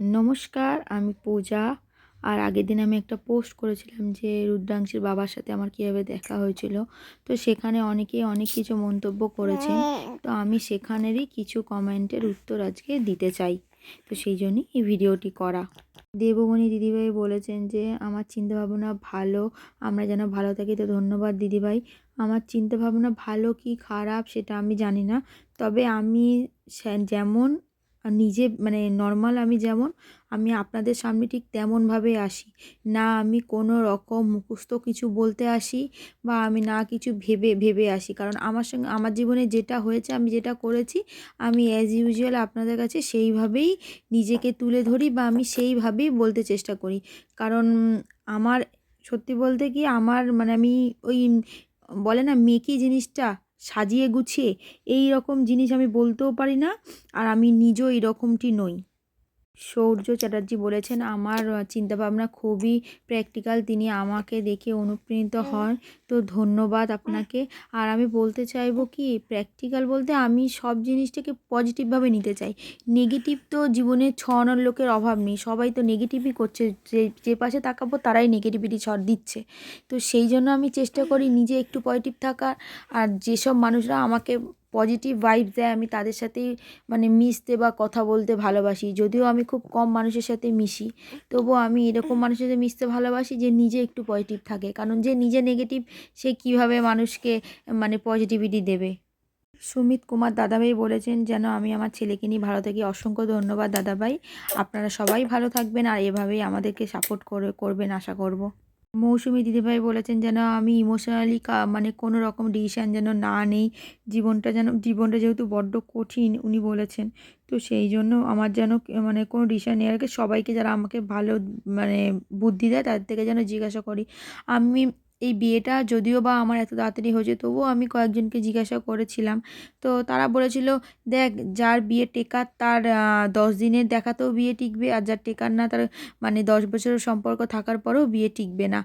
নমস্কার, আমি পূজা। আর আগের দিন আমি একটা পোস্ট করেছিলাম যে রুদ্রাংশের বাবার সাথে আমার কীভাবে দেখা হয়েছিল। তো সেখানে অনেকেই অনেক কিছু মন্তব্য করেছে তো আমি সেখানেরই কিছু কমেন্টের উত্তর আজকে দিতে চাই। তো সেই জন্যই এই ভিডিওটি করা। দেবমণি দিদিভাই বলেছেন যে, আমার চিন্তাভাবনা ভালো, আমরা যেন ভালো থাকি তো ধন্যবাদ দিদিভাই। আমার চিন্তাভাবনা ভালো কি খারাপ সেটা আমি জানি না। তবে আমি সে- যেমন নিজে মানে নর্মাল আমি যেমন, আমি আপনাদের সামনে ঠিক তেমনভাবে আসি। না আমি কোনো রকম মুখস্থ কিছু বলতে আসি বা আমি না কিছু ভেবে ভেবে আসি। কারণ আমার সঙ্গে, আমার জীবনে যেটা হয়েছে, আমি যেটা করেছি, আমি অ্যাজ ইউজুয়াল আপনাদের কাছে সেইভাবেই নিজেকে তুলে ধরি বা আমি সেইভাবেই বলতে চেষ্টা করি। কারণ আমার, সত্যি বলতে কি, আমার মানে আমি ওই বলে না, মেকি জিনিসটা সাজিয়ে গুছিয়ে এই রকম জিনিস আমি বলতেও পারি না আর আমি নিজেও এরকমটি নই। সৌর্য চ্যাটার্জি বলেছেন, আমার চিন্তাভাবনা খুবই প্র্যাকটিক্যাল তিনি আমাকে দেখে অনুপ্রাণিত হন। তো ধন্যবাদ আপনাকে। আর আমি বলতে চাইব কি প্র্যাকটিক্যাল বলতে আমি সব জিনিসটাকে পজিটিভভাবে নিতে চাই। নেগেটিভ তো জীবনে ছড়ানোর লোকের অভাব নেই। সবাই তো নেগেটিভই করছে। যে যে পাশে তাকাবো তারাই নেগেটিভিটি ছড় দিচ্ছে। তো সেই জন্য আমি চেষ্টা করি নিজে একটু পজিটিভ থাকার। আর যেসব মানুষরা আমাকে পজিটিভ ভাইব দেয়, আমি তাদের সাথেই মানে মিশতে বা কথা বলতে ভালোবাসি। যদিও আমি খুব কম মানুষের সাথে মিশি, তবুও আমি এরকম মানুষের সাথে মিশতে ভালোবাসি যে নিজে একটু পজিটিভ থাকে। কারণ যে নিজে নেগেটিভ সে কীভাবে মানুষকে মানে পজিটিভিটি দেবে? সুমিত কুমার দাদাভাই বলেছেন, যেন আমি আমার ছেলেকে নিয়ে ভালো থাকি। অসংখ্য ধন্যবাদ দাদাভাই। আপনারা সবাই ভালো থাকবেন আর এভাবেই আমাদেরকে সাপোর্ট করে, করবেন আশা করব। মৌসুমি দিদিভাই বলেছেন যেন আমি ইমোশনালি মানে কোনো রকম ডিসিশান যেন না নেই। জীবনটা যেন, জীবনটা যেহেতু বড্ড কঠিন, উনি বলেছেন। তো সেই জন্য আমার যেন মানে কোনো ডিসিশান নেওয়ার আগে সবাইকে যারা আমাকে ভালো মানে বুদ্ধি দেয় তাদের থেকে যেন জিজ্ঞাসা করি। আমি এই বিয়েটা যদিও বা আমার এত তাড়াতাড়ি হয়েছে, তবুও আমি কয়েকজনকে জিজ্ঞাসা করেছিলাম। তো তারা বলেছিল, দেখ, যার বিয়ে টেকার তার দশ দিনের দেখাতেও বিয়ে টিকবে আর যার টেকার না তার মানে দশ বছরের সম্পর্ক থাকার পরেও বিয়ে টিকবে না।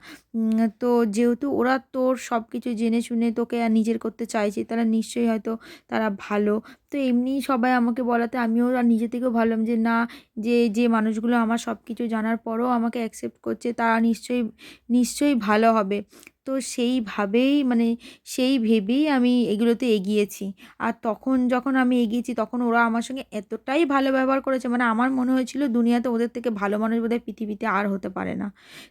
তো যেহেতু ওরা তোর সব কিছু জেনে শুনে তোকে আর নিজের করতে চাইছে, তারা নিশ্চয়ই হয়তো তারা ভালো। তো এমনি সবাই আমাকে বলাতে আমিও আর নিজে থেকেও ভাবলাম যে, না, যে যে মানুষগুলো আমার সব কিছু জানার পরও আমাকে অ্যাকসেপ্ট করছে, তারা নিশ্চয়ই নিশ্চয়ই ভালো হবে। তো সেইভাবেই মানে সেই ভেবেই আমি এগুলোতে এগিয়েছি। আর তখন যখন আমি এগিয়েছি, তখন ওরা আমার সঙ্গে এতটাই ভালো ব্যবহার করেছে মানে আমার মনে হয়েছিল দুনিয়াতে ওদের থেকে ভালো মানুষ বোধহয় পৃথিবীতে আর হতে পারে না।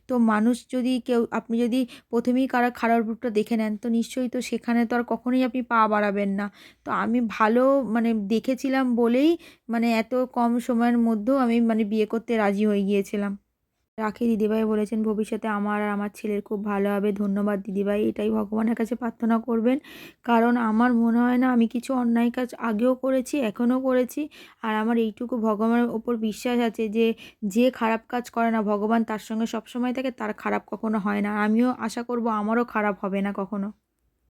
তো মানুষ যদি কেউ, আপনি যদি প্রথমেই কারও, খারাপ রূপটা দেখে নেন, তো নিশ্চয়ই তো সেখানে তো আর কখনোই আপনি পা বাড়াবেন না। তো আমি ভালো মানে দেখেছিলাম বলেই মানে এত কম সময়ের মধ্যেও আমি মানে বিয়ে করতে রাজি হয়ে গিয়েছিলাম। রাখি দিদিভাই বলেছেন, ভবিষ্যতে আমার আর আমার ছেলের খুব ভালো হবে। ধন্যবাদ দিদিভাই। এটাই ভগবানের কাছে প্রার্থনা করবেন। কারণ আমার মনে হয় না, আমি কিছু অন্যায় কাজ আগেও করেছি, এখনও করেছি। আর আমার এইটুকু ভগবানের ওপর বিশ্বাস আছে যে যে খারাপ কাজ করে না, ভগবান তার সঙ্গে সবসময় থাকে, তার খারাপ কখনো হয় না। আমিও আশা করব, আমারও খারাপ হবে না কখনো।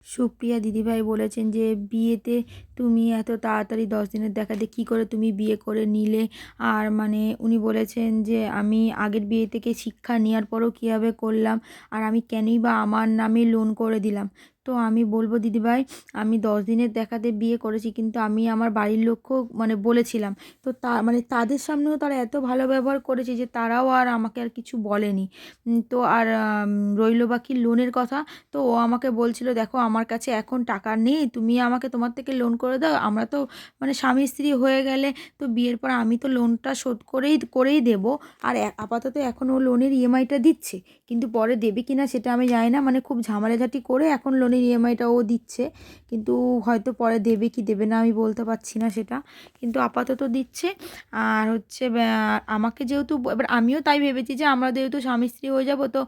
সুপ্রিয়া দিদিভাই বলেছেন যে, বিয়েতে তুমি এত তাড়াতাড়ি দশ দিনের দেখাতে কী করে তুমি বিয়ে করে নিলে? আর মানে উনি বলেছেন যে, আমি আগের বিয়ে থেকে শিক্ষা নেওয়ার পরও কীভাবে করলাম? আর আমি কেনই বা আমার নামে লোন করে দিলাম? তো আমি বলব, দিদিভাই, আমি দশ দিনের দেখাতে বিয়ে করেছি, কিন্তু আমি আমার বাড়ির লোককেও মানে বলেছিলাম। তো তা মানে তাদের সামনেও তারা এত ভালো ব্যবহার করেছে যে তারাও আর আমাকে আর কিছু বলেনি। তো আর রইল বাকি লোনের কথা। তো ও আমাকে বলছিল, দেখো, আমার কাছে এখন টাকা নেই, তুমি আমাকে তোমার থেকে লোন করে দাও। আমরা তো মানে স্বামী স্ত্রী হয়ে গেলে তো বিয়ের পর আমি তো লোনটা শোধ করেই করেই দেবো। আর আপাতত এখন ও লোনের ইএমআইটা দিচ্ছে, কিন্তু পরে দেবে কি না সেটা আমি জানি না। মানে খুব ঝামেলাঝাটি করে এখন লোনের ইএমআইটা ও দিচ্ছে। কিন্তু হয়তো পরে দেবে কি দেবে না আমি বলতে পারছি না সেটা। কিন্তু আপাতত দিচ্ছে। আর হচ্ছে আমাকে যেহেতু, এবার আমিও তাই ভেবেছি যে আমরা যেহেতু স্বামী স্ত্রী হয়ে যাব, তো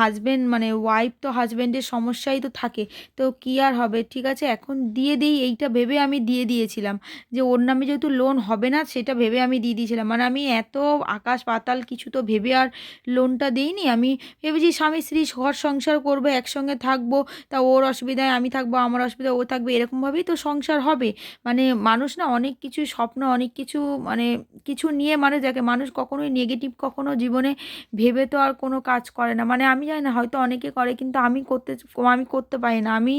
হাজব্যান্ড মানে ওয়াইফ তো হাজব্যান্ডের সমস্যাই তো থাকে। তো কী আর হবে? ঠিক আছে, এখন দিয়ে দিই, এইটা ভেবে আমি দিয়ে দিয়েছিলাম। যে ওর নামে যেহেতু লোন হবে না, সেটা ভেবে আমি দিয়ে দিয়েছিলাম। মানে আমি এত আকাশ পাতাল কিছু তো ভেবে আর লোনটা দিইনি। আমি ভেবেছি স্বামী স্ত্রী ঘর সংসার করব, একসঙ্গে থাকব, তা ওর অসুবিধায় আমি থাকব, আমার অসুবিধায় ও থাকবে, এরকমভাবেই তো সংসার হবে। মানে মানুষ না অনেক কিছু স্বপ্ন, অনেক কিছু মানে কিছু নিয়ে মানুষ দেখে, মানুষ কখনোই নেগেটিভ কখনো জীবনে ভেবে তো আর কোনো কাজ করে না। মানে আমি জানি না, হয়তো অনেকে করে কিন্তু আমি করতে আমি করতে পারি না। আমি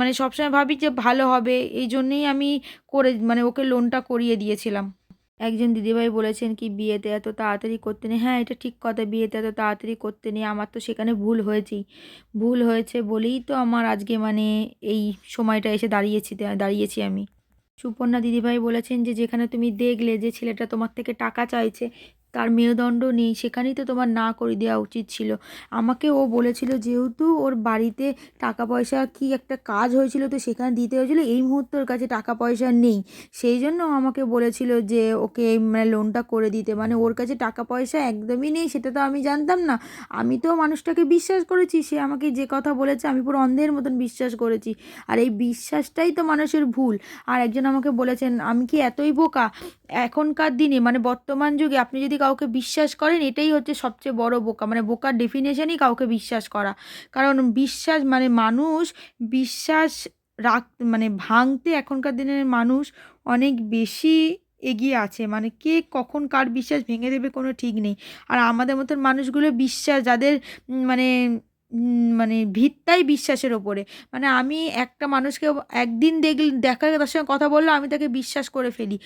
মানে সবসময় ভাবি যে ভালো হবে, এই জন্যেই আমি করে মানে ওকে লোনটা করিয়ে দিয়েছিলাম। একজন দিদিভাই বলেছেন কি, বিয়েতে এত তাড়াতাড়ি করতে নেই। হ্যাঁ এটা ঠিক কথা, বিয়েতে এত তাড়াতাড়ি করতে নেই, আমার তো সেখানে ভুল হয়েছেই ভুল হয়েছে বলেই তো আমার আজকে মানে এই সময়টা এসে দাঁড়িয়েছি দাঁড়িয়েছি আমি। সুপর্ণা দিদিভাই বলেছেন যে, যেখানে তুমি দেখলে যে ছেলেটা তোমার থেকে টাকা চাইছে তার মেরুদণ্ড নেই, সেখানেই তো তোমার না করে দেওয়া উচিত ছিল। আমাকে ও বলেছিল যেহেতু ওর বাড়িতে টাকা পয়সা কি একটা কাজ হয়েছিল, তো সেখানে দিতে হয়েছিল, এই মুহূর্তে ওর কাছে টাকা পয়সা নেই। সেই জন্য আমাকে বলেছিল যে ওকে মানে লোনটা করে দিতে। মানে ওর কাছে টাকা পয়সা একদমই নেই, সেটা তো আমি জানতাম না। আমি তো মানুষটাকে বিশ্বাস করেছি, সে আমাকে যে কথা বলেছে আমি পুরো অন্ধের মতন বিশ্বাস করেছি। আর এই বিশ্বাসটাই তো মানুষের ভুল। আর একজন আমাকে বলেছেন, আমি কি এতই বোকা? এখনকার দিনে মানে বর্তমান যুগে, আপনি যদি কাউকে বিশ্বাস করেন, এটাই হচ্ছে সবচেয়ে বড় বোকা। মানে বোকার ডেফিনেশনই কাউকে বিশ্বাস করা। কারণ বিশ্বাস মানে মানুষ বিশ্বাস রাখ মানে ভাঙতে এখনকার দিনের মানুষ অনেক বেশি এগিয়ে আছে। মানে কে কখন কার বিশ্বাস ভেঙে দেবে কোনো ঠিক নেই। আর আমাদের মতন মানুষগুলো বিশ্বাস, যাদের মানে মানে ভিত্তাই বিশ্বাসের ওপরে। মানে আমি একটা মানুষকে একদিন দেখল, দেখা তার সঙ্গে কথা বলল, আমি তাকে বিশ্বাস করে ফেলি।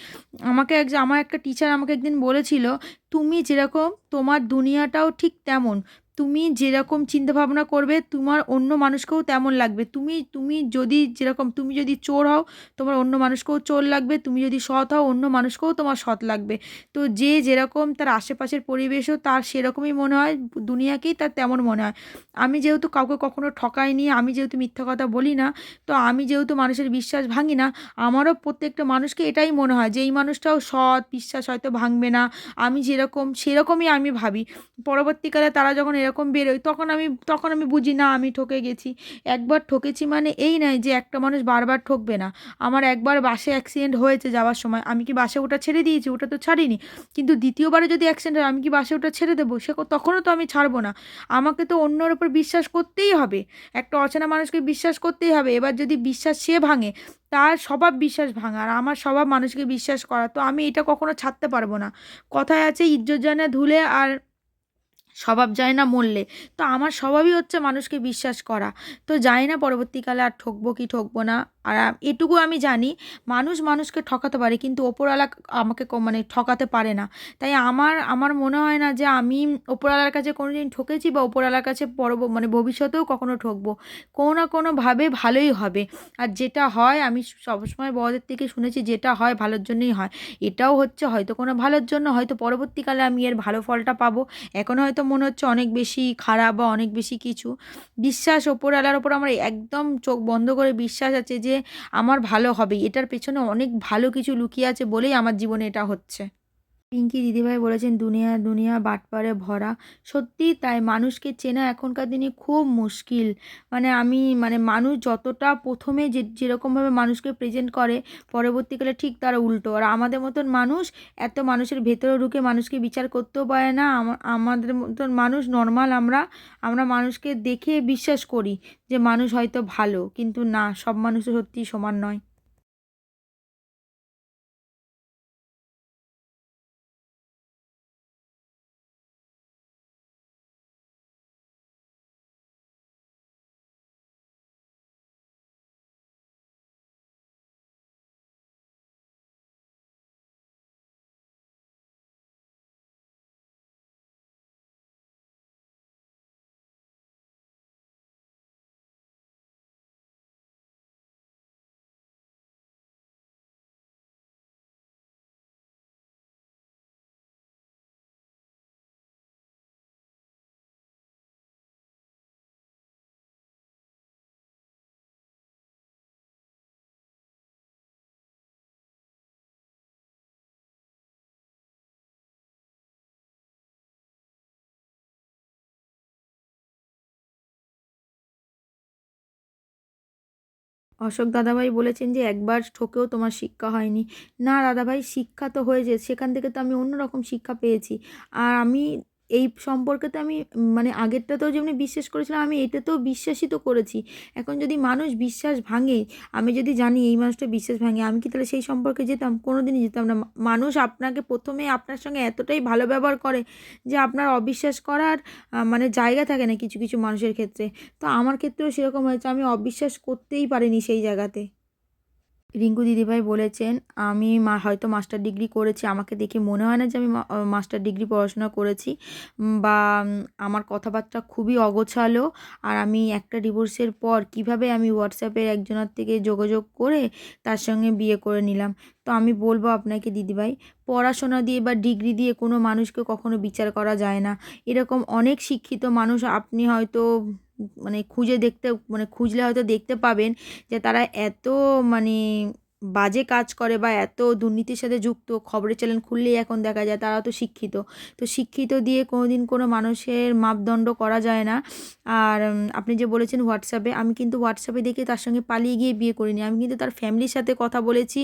আমাকে এক, আমার একটা টিচার আমাকে একদিন বলেছিল, তুমি যেরকম তোমার দুনিয়াটাও ঠিক তেমন। তুমি যেরকম চিন্তাভাবনা করবে, তোমার অন্য মানুষকেও তেমন লাগবে। তুমি তুমি যদি যেরকম, তুমি যদি চোর হও, তোমার অন্য মানুষকেও চোর লাগবে। তুমি যদি সৎ হও, অন্য মানুষকেও তোমার সৎ লাগবে। তো যে যেরকম তার আশেপাশের পরিবেশও তার সেরকমই মনে হয়, দুনিয়াকেই তার তেমন মনে হয়। আমি যেহেতু কাউকে কখনো ঠকাইনি, আমি যেহেতু মিথ্যা কথা বলি না, তো আমি যেহেতু মানুষের বিশ্বাস ভাঙি না, আমারও প্রত্যেকটা মানুষকে এটাই মনে হয় যে, এই মানুষটাও সৎ, বিশ্বাস হয়তো ভাঙবে না। আমি যেরকম, সেরকমই আমি ভাবি। পরবর্তীকালে তারা যখন এরকম বেরোয়। তখন আমি তখন আমি বুঝি, না, আমি ঠকে গেছি। একবার ঠকেছি মানে এই নয় যে একটা মানুষ বারবার ঠকবে না। আমার একবার বাসে অ্যাক্সিডেন্ট হয়েছে যাওয়ার সময়, আমি কি বাসে ওটা ছেড়ে দিয়েছি? ওটা তো ছাড়িনি। কিন্তু দ্বিতীয়বারে যদি অ্যাক্সিডেন্ট হয়, আমি কি বাসে ওটা ছেড়ে দেবো? সে তখনও তো আমি ছাড়বো না। আমাকে তো অন্যর ওপর বিশ্বাস করতেই হবে। একটা অচেনা মানুষকে বিশ্বাস করতেই হবে। এবার যদি বিশ্বাস সে ভাঙে, তার স্বভাব বিশ্বাস ভাঙা আর আমার স্বভাব মানুষকে বিশ্বাস করা, তো আমি এটা কখনো ছাড়তে পারব না। কথায় আছে, ইজ্জত যায় না ধুলে আর স্বভাব যায় না মরলে। তো আমার স্বভাবই হচ্ছে মানুষকে বিশ্বাস করা। তো জানি না পরবর্তীকালে আর ঠকবো কি ঠকবো না। আর এটুকু আমি জানি, মানুষ মানুষকে ঠকাতে পারে, কিন্তু ওপরওয়ালা আমাকে মানে ঠকাতে পারে না। তাই আমার আমার মনে হয় না যে আমি ওপরওয়ালার কাছে কোনো দিন ঠকেছি বা ওপরওয়ালার কাছে পরব মানে ভবিষ্যতেও কখনো ঠকবো। কোনো না কোনোভাবে ভালোই হবে। আর যেটা হয়, আমি সবসময় বড়দের থেকে শুনেছি, যেটা হয় ভালোর জন্যই হয়। এটাও হচ্ছে হয়তো কোনো ভালোর জন্য, হয়তো পরবর্তীকালে আমি এর ভালো ফলটা পাবো। এখন হয়তো মনে হচ্ছে অনেক বেশি খারাপ বা অনেক বেশি কিছু। বিশ্বাস ওপরওয়ালার ওপর আমার একদম চোখ বন্ধ করে বিশ্বাস আছে যে আমার ভালো হবে, এটার পেছনে অনেক ভালো কিছু লুকিয়ে আছে বলেই আমার জীবনে এটা হচ্ছে। পিঙ্কি দিদিভাই বলেছেন, দুনিয়া দুনিয়া বাটপারে ভরা। সত্যিই তাই, মানুষকে চেনা এখনকার দিনে খুব মুশকিল। মানে আমি মানে মানুষ যতটা প্রথমে যে, যেরকমভাবে মানুষকে প্রেজেন্ট করে, পরবর্তীকালে ঠিক তার উল্টো। আর আমাদের মতন মানুষ, এত মানুষের ভেতরে ঢুকে মানুষকে বিচার করতেও পারে না। আমাদের মতন মানুষ নর্মাল আমরা আমরা মানুষকে দেখে বিশ্বাস করি যে মানুষ হয়তো ভালো, কিন্তু না, সব মানুষ তো সত্যিই সমান নয়। অশোক দাদাভাই বলেছেন যে একবার ঠকেও তোমার শিক্ষা হয়নি। না, দাদাভাই, শিক্ষা তো হয়েছে। সেখান থেকে তো আমি অন্যরকম শিক্ষা পেয়েছি। আর আমি এই সম্পর্কে তো আমি মানে আগেরটাতেও যেমনি বিশ্বাস করেছিলাম, আমি এটাতেও বিশ্বাসই তো করেছি। এখন যদি মানুষ বিশ্বাস ভাঙে, আমি যদি জানি এই মানুষটা বিশ্বাস ভাঙে, আমি কি তাহলে সেই সম্পর্কে যেতাম? কোনো দিনই যেতাম না। মানুষ আপনাকে প্রথমে আপনার সঙ্গে এতটাই ভালো ব্যবহার করে যে আপনার অবিশ্বাস করার মানে জায়গা থাকে না কিছু কিছু মানুষের ক্ষেত্রে। তো আমার ক্ষেত্রেও সেরকম হয়েছে, আমি অবিশ্বাস করতেই পারিনি সেই জায়গাতে। রিঙ্কু দিদিভাই বলেছেন, আমি মা, হয়তো মাস্টার ডিগ্রি করেছি, আমাকে দেখে মনে হয় না যে আমি মাস্টার ডিগ্রি পড়াশোনা করেছি বা আমার কথাবার্তা খুবই অগোছালো, আর আমি একটা ডিভোর্সের পর কীভাবে আমি হোয়াটসঅ্যাপে একজনের থেকে যোগাযোগ করে তার সঙ্গে বিয়ে করে নিলাম? তো আমি বলব আপনাকে দিদিভাই, পড়াশোনা দিয়ে বা ডিগ্রি দিয়ে কোনো মানুষকে কখনো বিচার করা যায় না। এরকম অনেক শিক্ষিত মানুষ, আপনি হয়তো মানে খুঁজে দেখতে মানে খুঁজলে হয়তো দেখতে পাবেন যে তারা এত মানে বাজে কাজ করে বা এত দুর্নীতির সাথে যুক্ত। খবরের চ্যানেল খুললেই এখন দেখা যায় তারা তো শিক্ষিত। তো শিক্ষিত দিয়ে কোনো দিন কোনো মানুষের মাপদণ্ড করা যায় না। আর আপনি যে বলেছেন হোয়াটসঅ্যাপে আমি কিন্তু হোয়াটসঅ্যাপে দেখে তার সঙ্গে পালিয়ে গিয়ে বিয়ে করিনি। আমি কিন্তু তার ফ্যামিলির সাথে কথা বলেছি,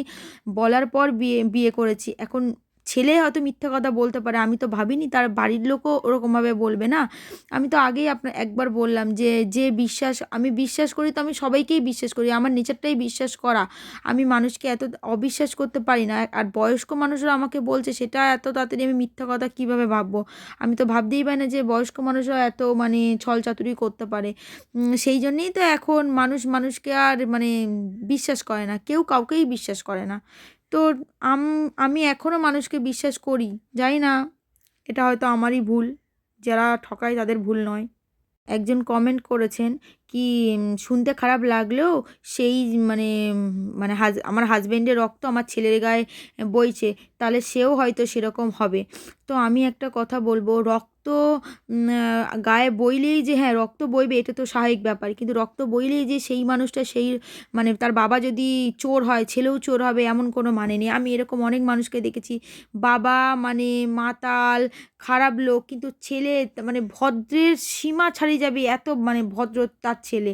বলার পর বিয়ে বিয়ে করেছি। এখন ছেলে হয়তো মিথ্যা কথা বলতে পারে, আমি তো ভাবিনি, তার বাড়ির লোকও ওরকমভাবে বলবে না। আমি তো আগেই আপনার একবার বললাম যে যে বিশ্বাস, আমি বিশ্বাস করি তো আমি সবাইকেই বিশ্বাস করি, আমার নেচারটাই বিশ্বাস করা। আমি মানুষকে এত অবিশ্বাস করতে পারি না, আর বয়স্ক মানুষরা আমাকে বলছে, সেটা এত তাড়াতাড়ি আমি মিথ্যা কথা কীভাবে ভাববো? আমি তো ভাবতেই পারি না যে, বয়স্ক মানুষরা এত মানে ছল চাতুরি করতে পারে। সেই জন্যেই তো এখন মানুষ মানুষকে আর মানে বিশ্বাস করে না, কেউ কাউকেই বিশ্বাস করে না। তো আম এখনও মানুষকে বিশ্বাস করি, জানি না, এটা হয়তো আমারই ভুল, যারা ঠকায় তাদের ভুল নয়। একজন কমেন্ট করেছেন কি শুনতে খারাপ লাগলেও সেই মানে মানে হাজ, আমার হাজব্যান্ডের রক্ত আমার ছেলের গায়ে বইছে, তাহলে সেও হয়তো সেরকম হবে। তো আমি একটা কথা বলব, রক্ত গায়ে বইলেই যে হ্যাঁ রক্ত বইবে, এটা তো স্বাভাবিক ব্যাপার। কিন্তু রক্ত বইলেই যে, সেই মানুষটা, সেই মানে তার বাবা যদি চোর হয়, ছেলেও চোর হবে, এমন কোনো মানে নেই। আমি এরকম অনেক মানুষকে দেখেছি, বাবা মানে মাতাল, খারাপ লোক, কিন্তু ছেলে মানে ভদ্রের সীমা ছাড়িয়ে যাবে এত মানে ভদ্র তার ছেলে।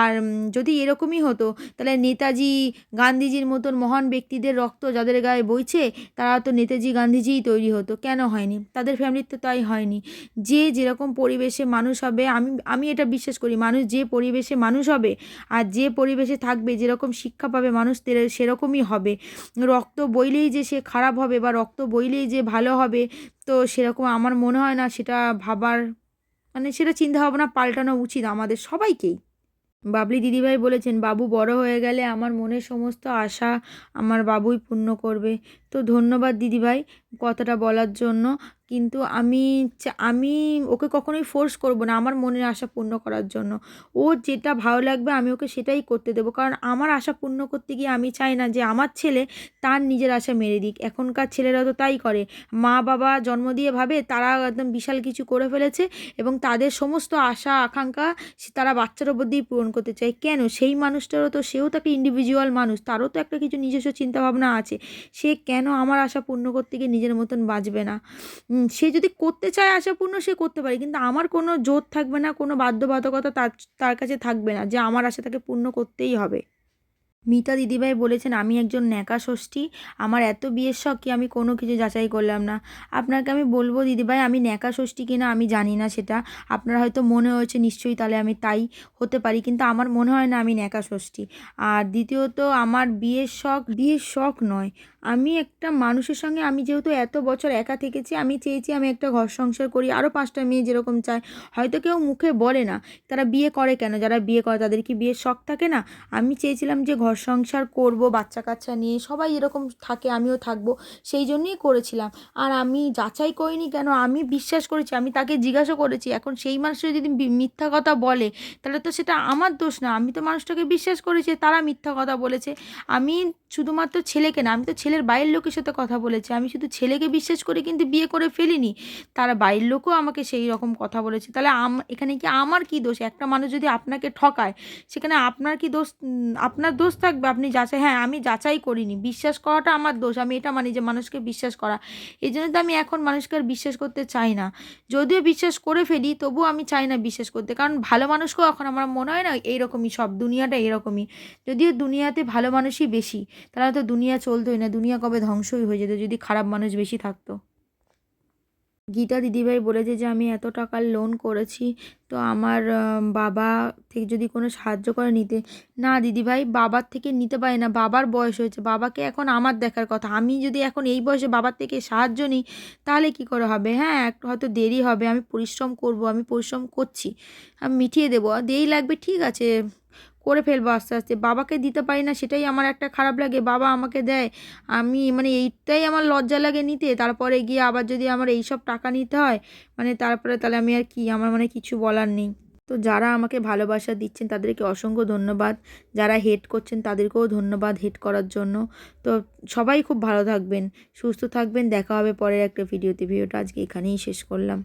আর যদি এরকমই হতো, তাহলে নেতাজি গান্ধীজির মতন মহান ব্যক্তিদের রক্ত যাদের গায়ে বইছে, তারা তো নেতাজি গান্ধীজিই তৈরি হতো। কেন হয়নি? তাদের ফ্যামিলির তো তাই হয়নি। যে যেরকম পরিবেশে মানুষ হবে, আমি আমি এটা বিশ্বাস করি, মানুষ যে পরিবেশে মানুষ হবে আর যে পরিবেশে থাকবে, যেরকম শিক্ষা পাবে মানুষ সেরকমই হবে। রক্ত বইলেই যে সে খারাপ হবে বা রক্ত বইলেই যে ভালো হবে, তো সেরকম আমার মনে হয় না সেটা ভাবার মানে সেটা চিন্তাভাবনা পাল্টানো উচিত আমাদের সবাইকেই। বাবলি দিদিভাই বলেছেন, বাবু বড় হয়ে গেলে আমার মনের সমস্ত আশা আমার বাবুই পূর্ণ করবে। তো ধন্যবাদ দিদিভাই কথাটা বলার জন্য। কিন্তু আমি আমি ওকে কখনোই ফোর্স করব না, আমার মনের আশা পূর্ণ করার জন্য। ও যেটা ভালো লাগবে আমি ওকে সেটাই করতে দেবো। কারণ আমার আশা পূর্ণ করতে গিয়ে আমি চাই না যে আমার ছেলে তার নিজের আশা মেরে দিক। এখনকার ছেলেরা তো তাই করে। মা বাবা জন্ম দিয়ে ভাবে তারা একদম বিশাল কিছু করে ফেলেছে এবং তাদের সমস্ত আশা, আকাঙ্ক্ষা তারা বাচ্চার ওপর দিয়েই পূরণ করতে চায়। কেন? সেই মানুষটারও তো, সেও তো একটা ইন্ডিভিজুয়াল মানুষ, তারও তো একটা কিছু নিজস্ব চিন্তাভাবনা আছে। সে কেন আমার আশা পূর্ণ করতে গিয়ে নিজের মতন বাঁচবে না? সে যদি করতে চায় আশাপূর্ণ, সে করতে পারে। কিন্তু আমার কোনো জোর থাকবে না, কোনো বাধ্যবাধকতা তার তার কাছে থাকবে না যে আমার আশা তাকে পূর্ণ করতেই হবে। মিতা দিদিভাই বলেছেন, আমি একজন ন্যাকা ষষ্ঠী। আমার এত বিয়ের শখ কি আমি কোনো কিছু যাচাই করলাম না? আপনাকে আমি বলব দিদিভাই, আমি ন্যাকা ষষ্ঠী কিনা আমি জানি না সেটা। আপনার হয়তো মনে হয়েছে, নিশ্চয়ই তাহলে আমি তাই হতে পারি। কিন্তু আমার মনে হয় না আমি ন্যাকা ষষ্ঠী। আর দ্বিতীয়ত, আমার বিয়ের শখ বিয়ের শখ নয়। আমি একটা মানুষের সঙ্গে আমি যেহেতু এত বছর একা থেকেছি, আমি চেয়েছি আমি একটা ঘর সংসার করি। আরও পাঁচটা মেয়ে যেরকম চায়, হয়তো কেউ মুখে বলে না, তারা বিয়ে করে কেন? যারা বিয়ে করে তাদের কি বিয়ের শখ থাকে না? আমি চেয়েছিলাম যে ঘর সংসার করব বাচ্চা কাচ্চা নিয়ে সবাই এরকম থাকে, আমিও থাকব, সেই জন্যই করেছিলাম। আর আমি যাচাই করিনি কেন, আমি বিশ্বাস করেছি, আমি তাকে জিজ্ঞাসা করেছি, এখন সেই মানুষ যদি মিথ্যা কথা বলে, তাহলে তো সেটা আমার দোষ না, আমি তো মানুষটাকে বিশ্বাস করেছি, তারা মিথ্যা কথা বলেছে। আমি শুধুমাত্র ছেলেকে না, আমি তো ছেলের বাইরের লোকের সাথে কথা বলেছি, আমি শুধু ছেলেকে বিশ্বাস করে কিন্তু বিয়ে করে ফেলিনি, তারা বাইরের লোকও আমাকে সেই রকম কথা বলেছে। তাহলে আম, এখানে কি আমার কি দোষ? একটা মানুষ যদি আপনাকে ঠকায়, সেখানে আপনার কি দোষ আপনার দোষ থাকবে, আপনি যাচাই হ্যাঁ আমি যাচাই করিনি। বিশ্বাস করাটা আমার দোষ, আমি এটা মানি যে মানুষকে বিশ্বাস করা। এই জন্য তো আমি এখন মানুষকে আর বিশ্বাস করতে চাই না। যদিও বিশ্বাস করে ফেলি, তবুও আমি চাই না বিশ্বাস করতে। কারণ ভালো মানুষকেও এখন আমার মনে হয় না এইরকমই, সব দুনিয়াটা এরকমই। যদিও দুনিয়াতে ভালো মানুষই বেশি, তাহলে তো দুনিয়া চলতোই না, দুনিয়া কবে ধ্বংসই হয়ে যেত, যদি খারাপ মানুষ বেশি থাকতো। গীতা দিদিভাই বলেছে যে আমি এত টাকার লোন করেছি, তো আমার বাবা থেকে যদি কোনো সাহায্য করে নিতে। না দিদিভাই, বাবার থেকে নিতে পারি না, বাবার বয়স হয়েছে, বাবাকে এখন আমার দেখার কথা। আমি যদি এখন এই বয়সে বাবার থেকে সাহায্য নিই, তাহলে কি করে হবে? হ্যাঁ একটু হয়তো দেরি হবে, আমি পরিশ্রম করব, আমি পরিশ্রম করছি। আমি মিটিয়ে দেবো দেরি লাগবে, ঠিক আছে। করে ফেলব আস্তে আস্তে। বাবাকে দিতে পারি না, সেটাই আমার একটা খারাপ লাগে। বাবা আমাকে দেয়, আমি মানে এইটাই আমার লজ্জা লাগে নিতে। তারপরে গিয়ে আবার যদি আমার এই সব টাকা নিতে হয় মানে তারপরে তাহলে আমি আর কি, আমার মানে কিছু বলার নেই। তো যারা আমাকে ভালোবাসা দিচ্ছেন, তাদেরকে অসংখ্য ধন্যবাদ। যারা হেট করছেন, তাদেরকেও ধন্যবাদ হেট করার জন্য। তো সবাই খুব ভালো থাকবেন, সুস্থ থাকবেন। দেখা হবে পরের একটা ভিডিওতে ভিডিওটা আজকে এখানেই শেষ করলাম।